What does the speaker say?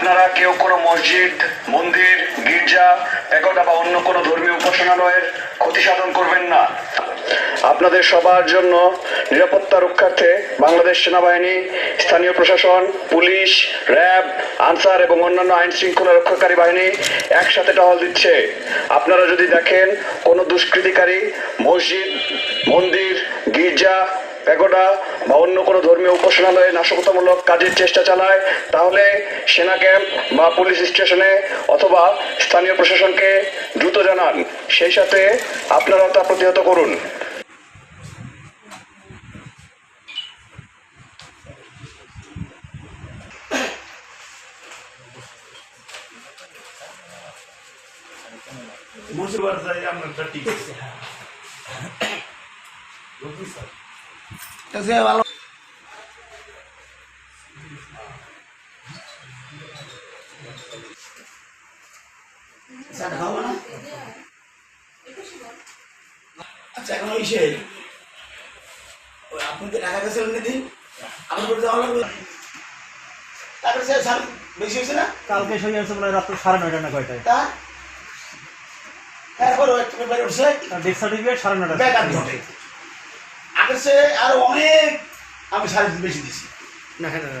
আপনারা কেউ কোনো মসজিদ, মন্দির, গির্জা, একতা বা অন্য কোনো ধর্মীয় উপাসনালয়ের ক্ষতি সাধন করবেন না। আপনাদের সবার জন্য নিরাপত্তা রক্ষার্থে বাংলাদেশ সেনাবাহিনী, স্থানীয় প্রশাসন, পুলিশ, র্যাব, আনসার এবং অন্যান্য আইন শৃঙ্খলা রক্ষাকারী বাহিনী একসাথে টহল দিচ্ছে। আপনারা যদি দেখেন কোনো দুষ্কৃতিকারী মসজিদ, মন্দির, গির্জা প্যাগোডা বা অন্য কোনো ধর্মীয় উপাসনালয়ে নাশকতামূলক কাজের চেষ্টা চালায়, তাহলে সেনা ক্যাম্প বা পুলিশ স্টেশনে অথবা স্থানীয় প্রশাসনকে দ্রুত জানান। সেই সাথে আপনারা তা প্রতিহত করুন। বুঝতে পারছি আপনারটা ঠিক আছে। সে ভালো। না? আচ্ছা এখন ওই সে আপনি তো টাকা গেছে অন্য দিন আমার করে যাওয়া লাগবে। তারপরে স্যার স্যার বেশি হয়েছে না? কালকে সই আছে বলে রাত্র সাড়ে নয়টা না কয়টায়? তা? তারপরে উঠছে ডেথ সার্টিফিকেট সাড়ে নয়টা ব্যাঘাত ঘটে। আগের সে আরও অনেক। আমি সার বেশি দিছি না না না